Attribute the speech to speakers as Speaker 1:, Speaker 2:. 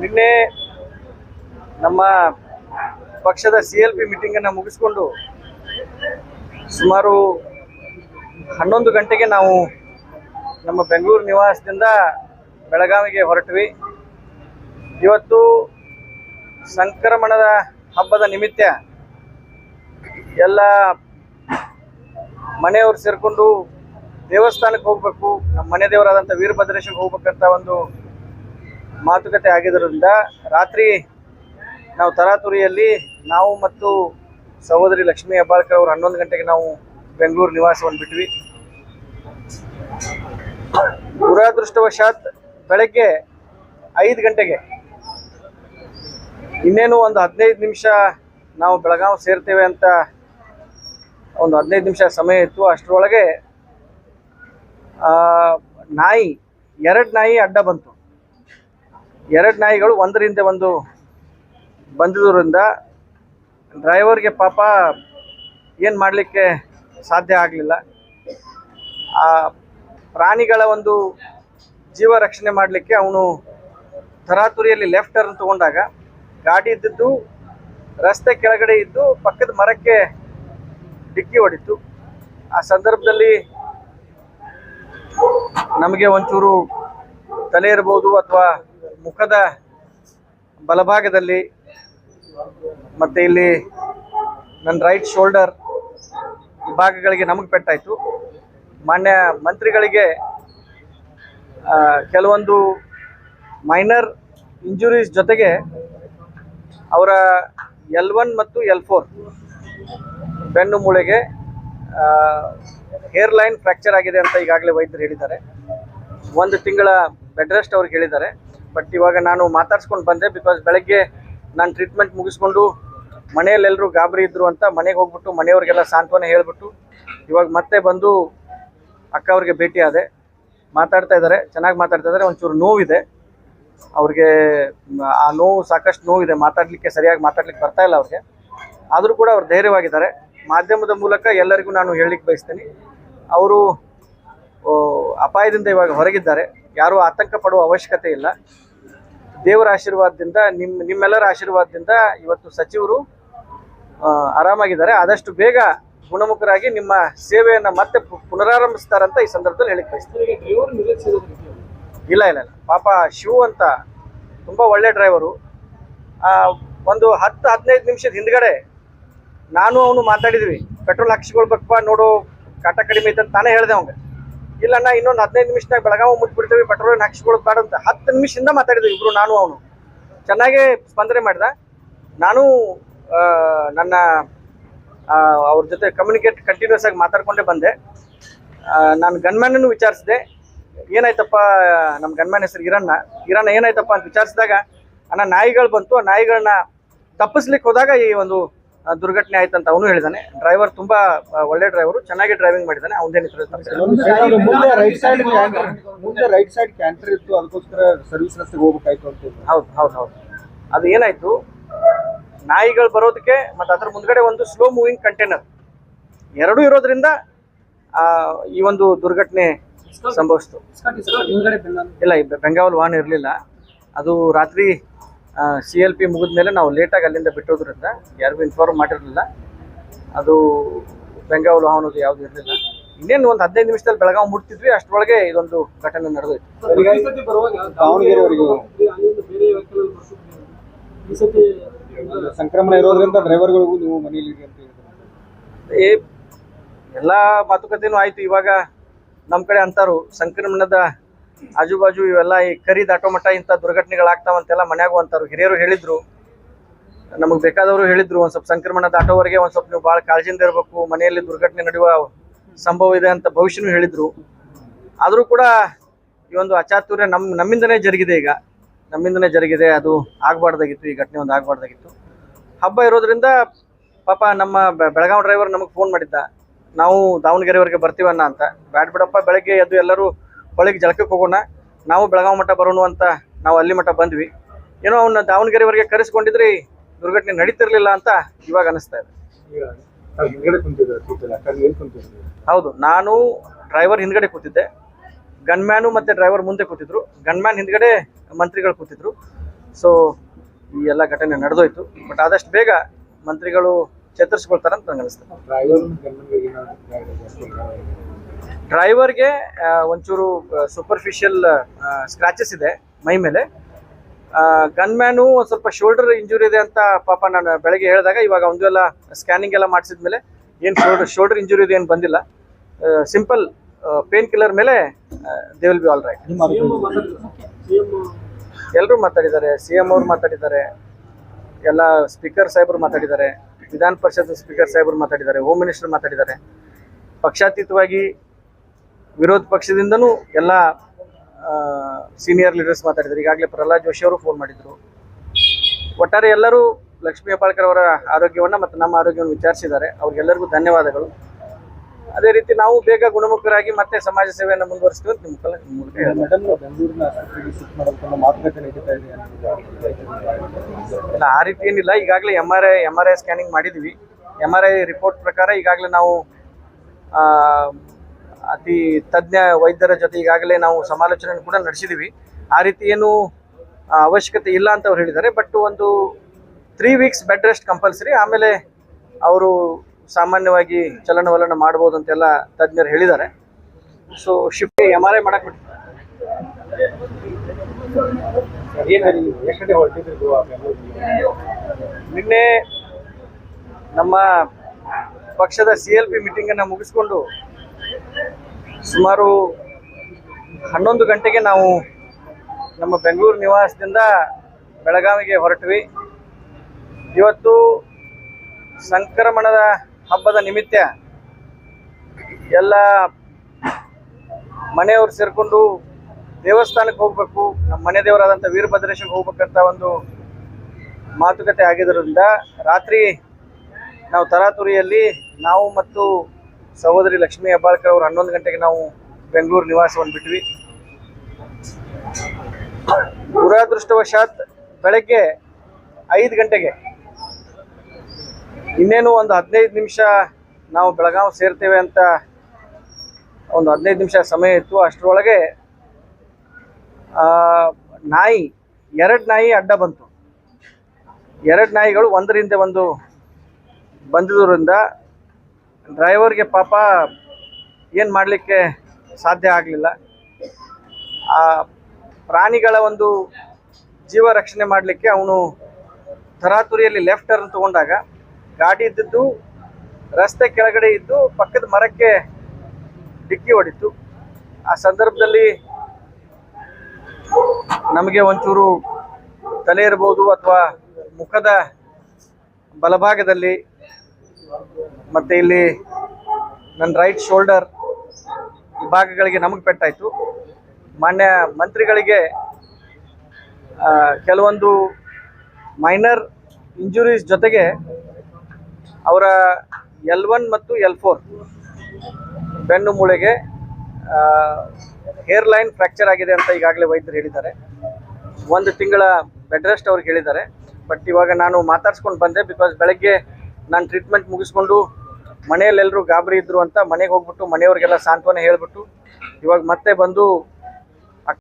Speaker 1: ನಿನ್ನೆ ನಮ್ಮ ಪಕ್ಷದ ಸಿ ಎಲ್ ಪಿ ಮೀಟಿಂಗನ್ನು ಮುಗಿಸ್ಕೊಂಡು ಸುಮಾರು ಹನ್ನೊಂದು ಗಂಟೆಗೆ ನಾವು ನಮ್ಮ ಬೆಂಗಳೂರು ನಿವಾಸದಿಂದ ಬೆಳಗಾವಿಗೆ ಹೊರಟ್ವಿ. ಇವತ್ತು ಸಂಕ್ರಮಣದ ಹಬ್ಬದ ನಿಮಿತ್ತ ಎಲ್ಲ ಮನೆಯವರು ಸೇರಿಕೊಂಡು ದೇವಸ್ಥಾನಕ್ಕೆ ಹೋಗಬೇಕು, ನಮ್ಮ ಮನೆ ದೇವರಾದಂಥ ವೀರಭದ್ರೇಶ್ವರಿಗೆ ಹೋಗ್ಬೇಕಂತ ಒಂದು ಮಾತುಕತೆ ಆಗಿದ್ದರಿಂದ ರಾತ್ರಿ ನಾವು ತರಾತುರಿಯಲ್ಲಿ ನಾವು ಮತ್ತು ಸಹೋದರಿ ಲಕ್ಷ್ಮೀ ಹೆಬ್ಬಾಳ್ಕರ್ ಅವರು ಹನ್ನೊಂದು ಗಂಟೆಗೆ ನಾವು ಬೆಂಗಳೂರು ನಿವಾಸವನ್ನು ಬಿಟ್ವಿ. ದುರಾದೃಷ್ಟವಶಾತ್ ಬೆಳಗ್ಗೆ ಐದು ಗಂಟೆಗೆ ಇನ್ನೇನು ಒಂದು ಹದಿನೈದು ನಿಮಿಷ ನಾವು ಬೆಳಗಾವಿ ಸೇರ್ತೇವೆ ಅಂತ ಒಂದು ಹದಿನೈದು ನಿಮಿಷ ಸಮಯ ಇತ್ತು. ಅಷ್ಟರೊಳಗೆ ನಾಯಿ, ಎರಡು ನಾಯಿ ಅಡ್ಡ ಬಂತು. ಎರಡು ನಾಯಿಗಳು ಒಂದರಿಂದ ಒಂದು ಬಂದಿದ್ದರಿಂದ ಡ್ರೈವರ್ಗೆ ಪಾಪ ಏನು ಮಾಡಲಿಕ್ಕೆ ಸಾಧ್ಯ ಆಗಲಿಲ್ಲ. ಆ ಪ್ರಾಣಿಗಳ ಒಂದು ಜೀವ ರಕ್ಷಣೆ ಮಾಡಲಿಕ್ಕೆ ಅವನು ತರಾತುರಿಯಲ್ಲಿ ಲೆಫ್ಟ್ ಟರ್ನ್ ತಗೊಂಡಾಗ ಗಾಡಿ ಇದ್ದಿದ್ದು, ರಸ್ತೆ ಕೆಳಗಡೆ ಇದ್ದು ಪಕ್ಕದ ಮರಕ್ಕೆ ಡಿಕ್ಕಿ ಹೊಡಿತು. ಆ ಸಂದರ್ಭದಲ್ಲಿ ನಮಗೆ ಒಂಚೂರು ತಲೆ ಇರ್ಬೋದು ಅಥವಾ ಮುಖದ ಬಲಭಾಗದಲ್ಲಿ ಮತ್ತು ಇಲ್ಲಿ ನನ್ನ ರೈಟ್ ಶೋಲ್ಡರ್ ಈ ಭಾಗಗಳಿಗೆ ನಮಗೆ ಪೆಟ್ಟಾಯಿತು. ಮಾನ್ಯ ಮಂತ್ರಿಗಳಿಗೆ ಕೆಲವೊಂದು ಮೈನರ್ ಇಂಜುರೀಸ್ ಜೊತೆಗೆ ಅವರ ಎಲ್ ಒನ್ ಮತ್ತು ಎಲ್ ಫೋರ್ ಬೆನ್ನು ಮೂಳೆಗೆ ಹೇರ್ ಲೈನ್ ಫ್ರ್ಯಾಕ್ಚರ್ ಆಗಿದೆ ಅಂತ ಈಗಾಗಲೇ ವೈದ್ಯರು ಹೇಳಿದ್ದಾರೆ. ಒಂದು ತಿಂಗಳ ಬೆಡ್ ರೆಸ್ಟ್ ಅವ್ರಿಗೆ ಹೇಳಿದ್ದಾರೆ. ಬಟ್ ಇವಾಗ ನಾನು ಮಾತಾಡ್ಸ್ಕೊಂಡು ಬಂದೆ ಬಿಕಾಸ್ ಬೆಳಗ್ಗೆ ನಾನು ಟ್ರೀಟ್ಮೆಂಟ್ ಮುಗಿಸ್ಕೊಂಡು ಮನೆಯಲ್ಲೆಲ್ಲರೂ ಗಾಬರಿ ಇದ್ದರು ಅಂತ ಮನೆಗೆ ಹೋಗ್ಬಿಟ್ಟು ಮನೆಯವ್ರಿಗೆಲ್ಲ ಸಾಂತ್ವನ ಹೇಳ್ಬಿಟ್ಟು ಇವಾಗ ಮತ್ತೆ ಬಂದು ಅಕ್ಕ ಅವ್ರಿಗೆ ಭೇಟಿ ಆದೆ. ಮಾತಾಡ್ತಾ ಇದ್ದಾರೆ, ಚೆನ್ನಾಗಿ ಮಾತಾಡ್ತಾ ಇದ್ದಾರೆ, ಒಂಚೂರು ನೋವಿದೆ. ಅವ್ರಿಗೆ, ಆ ನೋವು ಸಾಕಷ್ಟು ನೋವಿದೆ, ಮಾತಾಡಲಿಕ್ಕೆ ಸರಿಯಾಗಿ ಮಾತಾಡ್ಲಿಕ್ಕೆ ಬರ್ತಾ ಇಲ್ಲ ಅವ್ರಿಗೆ. ಆದರೂ ಕೂಡ ಅವ್ರು ಧೈರ್ಯವಾಗಿದ್ದಾರೆ. ಮಾಧ್ಯಮದ ಮೂಲಕ ಎಲ್ಲರಿಗೂ ನಾನು ಹೇಳಲಿಕ್ಕೆ ಬಯಸ್ತೇನೆ. ಅವರು ಅಪಾಯದಿಂದ ಇವಾಗ ಹೊರಗಿದ್ದಾರೆ. ಯಾರೂ ಆತಂಕ ಪಡುವ ಅವಶ್ಯಕತೆ ಇಲ್ಲ. ದೇವರ ಆಶೀರ್ವಾದದಿಂದ ನಿಮ್ಮ ನಿಮ್ಮೆಲ್ಲರ ಆಶೀರ್ವಾದದಿಂದ ಇವತ್ತು ಸಚಿವರು ಆರಾಮಾಗಿದ್ದಾರೆ. ಆದಷ್ಟು ಬೇಗ ಗುಣಮುಖರಾಗಿ ನಿಮ್ಮ ಸೇವೆಯನ್ನು ಮತ್ತೆ ಪುನರಾರಂಭಿಸ್ತಾರಂತ ಈ ಸಂದರ್ಭದಲ್ಲಿ ಹೇಳಿಕ್ ಬಯಸ್ತೀನಿ. ಇಲ್ಲ ಇಲ್ಲ ಇಲ್ಲ. ಪಾಪ ಶಿವು ಅಂತ ತುಂಬ ಒಳ್ಳೆ ಡ್ರೈವರು. ಒಂದು ಹತ್ತು ಹದಿನೈದು ನಿಮಿಷದ ಹಿಂದ್ಗಡೆ ನಾನು ಅವನು ಮಾತಾಡಿದ್ವಿ. ಪೆಟ್ರೋಲ್ ಹಾಕ್ಸ್ಕೊಳ್ಬೇಕಪ್ಪ ನೋಡು, ಕಾಟ ಕಡಿಮೆ ಐತೆ ಅಂತ ತಾನೇ ಹೇಳ್ದೆ ಅವಂಗೆ. ಇಲ್ಲ ಅಣ್ಣ, ಇನ್ನೊಂದು ಹದಿನೈದು ನಿಮಿಷದಾಗ ಬೆಳಗಾವಿ ಮುಟ್ಬಿಡ್ತೀವಿ, ಪೆಟ್ರೋಲ್ ಹಾಕ್ಸ್ಕೊಳ್ಳೋದು ಬೇಡ ಅಂತ ಹತ್ತು ನಿಮಿಷದಿಂದ ಮಾತಾಡಿದ್ವಿ ಇಬ್ರು ನಾನು ಅವನು. ಚೆನ್ನಾಗೇ ಸ್ಪಂದನೆ ಮಾಡಿದ. ನಾನು ನನ್ನ ಅವ್ರ ಜೊತೆ ಕಮ್ಯುನಿಕೇಟ್ ಕಂಟಿನ್ಯೂಸ್ ಆಗಿ ಮಾತಾಡ್ಕೊಂಡೇ ಬಂದೆ. ನಾನು ಗನ್ಮ್ಯಾನನ್ನು ವಿಚಾರಿಸಿದೆ. ಏನಾಯ್ತಪ್ಪ ನಮ್ಮ ಗನ್ಮ್ಯಾನ್ ಹೆಸರು ಇರಣ್ಣ ಇರಣ್ಣ ಏನಾಯ್ತಪ್ಪ ಅಂತ ವಿಚಾರಿಸಿದಾಗ, ಅಣ್ಣ, ನಾಯಿಗಳು ಬಂತು. ಆ ನಾಯಿಗಳನ್ನ ತಪ್ಪಿಸ್ಲಿಕ್ಕೆ ಹೋದಾಗ ಈ ಒಂದು ದುರ್ಘಟನೆ ಆಯ್ತಂತ ಅವನು ಹೇಳಿದಾನೆ. ಡ್ರೈವರ್ ತುಂಬಾ ಒಳ್ಳೆ ಡ್ರೈವರು ಚೆನ್ನಾಗಿ ಡ್ರೈವಿಂಗ್ ಮಾಡಿದಾನೆ. ಅವನದೇನು
Speaker 2: ಮುಂದೆ ರೈಟ್ ಸೈಡ್ ಕ್ಯಾಂಟರ್ ಮುಂದೆ ರೈಟ್ ಸೈಡ್ ಕ್ಯಾಂಟರ್ ಇತ್ತು ಅದಕ್ಕೋಸ್ಕರ ಸರ್ವಿಸ್ ರಸ್ತೆಗೆ ಹೋಗ್ಬೇಕಾಯ್ತು ಅಂತ.
Speaker 1: ಹೌದು ಹೌದು ಹೌದು. ಅದು ಏನಾಯ್ತು? ನಾಯಿಗಳು ಬರೋದಕ್ಕೆ ಮತ್ತು ಅದ್ರ ಮುಂದ್ಗಡೆ ಒಂದು ಸ್ಲೋ ಮೂವಿಂಗ್ ಕಂಟೈನರ್ ಎರಡೂ ಇರೋದ್ರಿಂದ ಆ, ಈ ಒಂದು ದುರ್ಘಟನೆ ಸಂಭವಿಸ್ತು. ಇಲ್ಲ ಬೆಂಗಾವಲ್ ವಾಹನ ಇರಲಿಲ್ಲ. ಅದು ರಾತ್ರಿ ಸಿ ಎಲ್ ಪಿ ಮುಗಿದ ಮೇಲೆ ನಾವು ಲೇಟಾಗಿ ಅಲ್ಲಿಂದ ಬಿಟ್ಟೋದ್ರಿಂದ ಯಾರಿಗೂ ಇನ್ಫಾರ್ಮ್ ಮಾಡಿರಲಿಲ್ಲ. ಅದು ಬೆಂಗಾವಲು ಅವನದು ಯಾವುದು ಇರಲಿಲ್ಲ. ಇನ್ನೇನು ಒಂದು ಹದಿನೈದು ನಿಮಿಷದಲ್ಲಿ ಬೆಳಗಾವಿ ಮುಟ್ತಿದ್ವಿ ಅಷ್ಟರೊಳಗೆ ಇದೊಂದು ಘಟನೆ ನಡೆದೋಯ್ತು.
Speaker 2: ಸಂಕ್ರಮಣ ಇರೋದ್ರಿಂದ ಡ್ರೈವರ್ಗಳಿಗೂ ನೀವು ಮನೆಯಲ್ಲಿ
Speaker 1: ಏ ಎಲ್ಲ ಮಾತುಕತೆನೂ ಆಯ್ತು. ಇವಾಗ ನಮ್ಮ ಕಡೆ ಅಂತಾರು ಸಂಕ್ರಮಣದ ಆಜು ಬಾಜು ಇವೆಲ್ಲ ಈ ಕರಿ ದಾಟೋ ಮಟ್ಟ ಇಂಥ ದುರ್ಘಟನೆಗಳಾಗ್ತಾವಂತೆಲ್ಲ ಮನ್ಯಾಗೂ ಅಂತಾರು ಹಿರಿಯರು ಹೇಳಿದ್ರು. ನಮಗೆ ಬೇಕಾದವರು ಹೇಳಿದ್ರು, ಒಂದು ಸ್ವಲ್ಪ ಸಂಕ್ರಮಣ ದಾಟೋವರೆಗೆ ಒಂದು ಸ್ವಲ್ಪ ನೀವು ಭಾಳ ಕಾಳಜಿಯಿಂದ ಇರಬೇಕು, ಮನೆಯಲ್ಲಿ ದುರ್ಘಟನೆ ನಡೆಯುವ ಸಂಭವ ಇದೆ ಅಂತ ಭವಿಷ್ಯನೂ ಹೇಳಿದ್ರು. ಆದರೂ ಕೂಡ ಈ ಒಂದು ಅಚಾತುರ್ಯ ನಮ್ಮ ನಮ್ಮಿಂದನೇ ಜರುಗಿದೆ ಈಗ. ನಮ್ಮಿಂದನೇ ಜರುಗಿದೆ, ಅದು ಆಗಬಾರ್ದಾಗಿತ್ತು, ಈ ಘಟನೆ ಒಂದು ಆಗಬಾರ್ದಾಗಿತ್ತು. ಹಬ್ಬ ಇರೋದ್ರಿಂದ ಪಾಪ ನಮ್ಮ ಬೆಳಗಾವಿ ಡ್ರೈವರ್ ನಮಗೆ ಫೋನ್ ಮಾಡಿದ್ದ. ನಾವು ದಾವಣಗೆರೆವರೆಗೆ ಬರ್ತೀವಣ್ಣ ಅಂತ. ಬ್ಯಾಡ್ ಬಿಡಪ್ಪ ಬೆಳಗ್ಗೆ ಎದ್ದು ಎಲ್ಲರೂ ಹೊಳಿಗೆ ಜಳಕಕ್ಕೆ ಹೋಗೋಣ ನಾವು ಬೆಳಗಾವಿ ಮಠ ಬರೋಣ ಅಂತ ನಾವು ಅಲ್ಲಿ ಮಠ ಬಂದ್ವಿ. ಏನೋ ಅವನ್ನ ದಾವಣಗೆರೆವರೆಗೆ ಕರೆಸ್ಕೊಂಡಿದ್ರಿ ದುರ್ಘಟನೆ ನಡೀತಿರ್ಲಿಲ್ಲ ಅಂತ ಇವಾಗ ಅನಿಸ್ತಾ ಇದೆ. ಹೌದು ನಾನು ಡ್ರೈವರ್ ಹಿಂದ್ಗಡೆ ಕೂತಿದ್ದೆ. ಗನ್ಮ್ಯಾನು ಮತ್ತು ಡ್ರೈವರ್ ಮುಂದೆ ಕೂತಿದ್ರು. ಗನ್ಮ್ಯಾನ್ ಹಿಂದ್ಗಡೆ ಮಂತ್ರಿಗಳು ಕೂತಿದ್ರು. ಸೊ ಈ ಎಲ್ಲ ಘಟನೆ ನಡೆದೋಯ್ತು. ಬಟ್ ಆದಷ್ಟು ಬೇಗ ಮಂತ್ರಿಗಳು ಚೇತರಿಸ್ಕೊಳ್ತಾರೆ ಅಂತ ನಂಗೆ ಅನಿಸ್ತದೆ ಡ್ರೈವರ್ಗೆ ಗೆ ಒಂಚೂರು ಸೂಪರ್ಫಿಷಿಯಲ್ ಸ್ಕ್ರಾಚಸ್ ಇದೆ ಮೈ ಮೇಲೆ. ಗನ್ಮ್ಯಾನು ಒಂದು ಸ್ವಲ್ಪ ಶೋಲ್ಡರ್ ಇಂಜುರಿ ಇದೆ ಅಂತ ಪಾಪ ನಾನು ಬೆಳಗ್ಗೆ ಹೇಳಿದಾಗ ಇವಾಗ ಒಂದು ಎಲ್ಲ ಸ್ಕ್ಯಾನಿಂಗ್ ಎಲ್ಲ ಮಾಡಿಸಿದ್ಮೇಲೆ ಏನು ಶೋಲ್ಡರ್ ಶೋಲ್ಡರ್ ಇಂಜುರಿ ಇದೆ ಏನು ಬಂದಿಲ್ಲ. ಸಿಂಪಲ್ ಪೇನ್ ಕಿಲ್ಲರ್ ಮೇಲೆ they will be all right ಎಲ್ಲರೂ ಮಾತಾಡಿದ್ದಾರೆ ಸಿ ಎಂ ಅವ್ರು ಮಾತಾಡಿದ್ದಾರೆ ಎಲ್ಲ ಸ್ಪೀಕರ್ ಸಾಹೇಬರು ಮಾತಾಡಿದ್ದಾರೆ ವಿಧಾನ ಪರಿಷತ್ ಸ್ಪೀಕರ್ ಸಾಹೇಬರು ಮಾತಾಡಿದ್ದಾರೆ ಹೋಮ್ ಮಿನಿಸ್ಟರ್ ಮಾತಾಡಿದ್ದಾರೆ. ಪಕ್ಷಾತೀತವಾಗಿ ವಿರೋಧ ಪಕ್ಷದಿಂದನೂ ಎಲ್ಲ ಸೀನಿಯರ್ ಲೀಡರ್ಸ್ ಮಾತಾಡಿದ್ರು. ಈಗಾಗಲೇ ಪ್ರಹ್ಲಾದ್ ಜೋಶಿ ಅವರು ಫೋನ್ ಮಾಡಿದ್ರು. ಒಟ್ಟಾರೆ ಎಲ್ಲರೂ ಲಕ್ಷ್ಮೀ ಹೆಬ್ಬಾಳ್ಕರ್ ಅವರ ಆರೋಗ್ಯವನ್ನು ಮತ್ತು ನಮ್ಮ ಆರೋಗ್ಯವನ್ನು ವಿಚಾರಿಸಿದ್ದಾರೆ. ಅವ್ರಿಗೆಲ್ಲರಿಗೂ ಧನ್ಯವಾದಗಳು. ಅದೇ ರೀತಿ ನಾವು ಬೇಗ ಗುಣಮುಖರಾಗಿ ಮತ್ತೆ ಸಮಾಜ ಸೇವೆಯನ್ನು ಮುಂದುವರಿಸ್ತೀವಿ ನಿಮ್ಮ ಮೂಲಕ ಇಲ್ಲ ಆ ರೀತಿ ಏನಿಲ್ಲ. ಈಗಾಗಲೇ M R I M R I scanning ಮಾಡಿದ್ವಿ. ಎಂ ಆರ್ ಐ ರಿಪೋರ್ಟ್ ಪ್ರಕಾರ ಈಗಾಗಲೇ ನಾವು ಅತಿ ತಜ್ಞ ವೈದ್ಯರ ಜೊತೆ ಈಗಾಗಲೇ ನಾವು ಸಮಾಲೋಚನೆ ಕೂಡ ನಡೆಸಿದ್ದೀವಿ ಆ ರೀತಿ ಏನು ಅವಶ್ಯಕತೆ ಇಲ್ಲ ಅಂತ ಅವ್ರು ಹೇಳಿದ್ದಾರೆ. ಬಟ್ ಒಂದು three weeks bed rest compulsory ಆಮೇಲೆ ಅವರು ಸಾಮಾನ್ಯವಾಗಿ ಚಲನವಲನ ಮಾಡ್ಬೋದು ಅಂತೆಲ್ಲ ತಜ್ಞರು ಹೇಳಿದ್ದಾರೆ. So shift M R I ಮಾಡಕ್ಕೆ ನಿನ್ನೆ ನಮ್ಮ ಪಕ್ಷದ ಸಿ ಎಲ್ ಪಿ ಮೀಟಿಂಗನ್ನು ಮುಗಿಸ್ಕೊಂಡು ಸುಮಾರು ಹನ್ನೊಂದು ಗಂಟೆಗೆ ನಾವು ನಮ್ಮ ಬೆಂಗಳೂರು ನಿವಾಸದಿಂದ ಬೆಳಗಾವಿಗೆ ಹೊರಟ್ವಿ. ಇವತ್ತು ಸಂಕ್ರಮಣದ ಹಬ್ಬದ ನಿಮಿತ್ತ ಎಲ್ಲ ಮನೆಯವರು ಸೇರಿಕೊಂಡು ದೇವಸ್ಥಾನಕ್ಕೆ ಹೋಗಬೇಕು, ನಮ್ಮ ಮನೆ ದೇವರಾದಂಥ ವೀರಭದ್ರೇಶ್ವರಿಗೆ ಹೋಗ್ಬೇಕಂತ ಒಂದು ಮಾತುಕತೆ ಆಗಿದ್ದರಿಂದ ರಾತ್ರಿ ನಾವು ತರಾತುರಿಯಲ್ಲಿ ನಾವು ಮತ್ತು ಸಹೋದರಿ ಲಕ್ಷ್ಮೀ ಹೆಬ್ಬಾಳ್ಕರ್ ಅವರು ಹನ್ನೊಂದು ಗಂಟೆಗೆ ನಾವು ಬೆಂಗಳೂರು ನಿವಾಸವನ್ನು ಬಿಟ್ವಿ ದುರಾದೃಷ್ಟವಶಾತ್ ಬೆಳಗ್ಗೆ ಐದು ಗಂಟೆಗೆ ಇನ್ನೇನು ಒಂದು ಹದಿನೈದು ನಿಮಿಷ ನಾವು ಬೆಳಗಾವಿ ಸೇರ್ತೇವೆ ಅಂತ ಒಂದು ಹದಿನೈದು ನಿಮಿಷ ಸಮಯ ಇತ್ತು. ಅಷ್ಟರೊಳಗೆ ನಾಯಿ, ಎರಡು ನಾಯಿ ಅಡ್ಡ ಬಂತು. ಎರಡು ನಾಯಿಗಳು ಒಂದರಿಂದ ಒಂದು ಬಂದಿದ್ದರಿಂದ ಡ್ರೈವರ್ಗೆ ಪಾಪ ಏನು ಮಾಡಲಿಕ್ಕೆ ಸಾಧ್ಯ ಆಗಲಿಲ್ಲ. ಆ ಪ್ರಾಣಿಗಳ ಒಂದು ಜೀವ ರಕ್ಷಣೆ ಮಾಡಲಿಕ್ಕೆ ಅವನು ತರಾತುರಿಯಲ್ಲಿ ಲೆಫ್ಟ್ ಟರ್ನ್ ತಗೊಂಡಾಗ ಗಾಡಿ ಇದ್ದಿದ್ದು, ರಸ್ತೆ ಕೆಳಗಡೆ ಇದ್ದು, ಪಕ್ಕದ ಮರಕ್ಕೆ ಡಿಕ್ಕಿ ಹೊಡಿತು. ಆ ಸಂದರ್ಭದಲ್ಲಿ ನಮಗೆ ಒಂಚೂರು ತಲೆ ಇರ್ಬೋದು ಅಥವಾ ಮುಖದ ಬಲಭಾಗದಲ್ಲಿ ಮತ್ತು ಇಲ್ಲಿ ನನ್ನ ರೈಟ್ ಶೋಲ್ಡರ್ ಈ ಭಾಗಗಳಿಗೆ ನಮಗೆ ಪೆಟ್ಟಾಯಿತು. ಮಾನ್ಯ ಮಂತ್ರಿಗಳಿಗೆ ಕೆಲವೊಂದು ಮೈನರ್ ಇಂಜುರೀಸ್ ಜೊತೆಗೆ ಅವರ ಎಲ್ ಒನ್ ಮತ್ತು ಎಲ್ ಫೋರ್ ಬೆನ್ನು ಮೂಳೆಗೆ ಹೇರ್ ಲೈನ್ ಫ್ರ್ಯಾಕ್ಚರ್ ಆಗಿದೆ ಅಂತ ಈಗಾಗಲೇ ವೈದ್ಯರು ಹೇಳಿದ್ದಾರೆ. ಒಂದು ತಿಂಗಳ ಬೆಡ್ ರೆಸ್ಟ್ ಅವ್ರಿಗೆ ಹೇಳಿದ್ದಾರೆ. ಬಟ್ ಇವಾಗ ನಾನು ಮಾತಾಡ್ಸ್ಕೊಂಡು ಬಂದೆ ಬಿಕಾಸ್ ಬೆಳಗ್ಗೆ ನಾನು ಟ್ರೀಟ್ಮೆಂಟ್ ಮುಗಿಸ್ಕೊಂಡು ಮನೆಯಲ್ಲೆಲ್ಲರೂ ಗಾಬರಿ ಇದ್ರು ಅಂತ ಮನೆಗೆ ಹೋಗ್ಬಿಟ್ಟು ಮನೆಯವ್ರಿಗೆಲ್ಲ ಸಾಂತ್ವನ ಹೇಳ್ಬಿಟ್ಟು ಇವಾಗ ಮತ್ತೆ ಬಂದು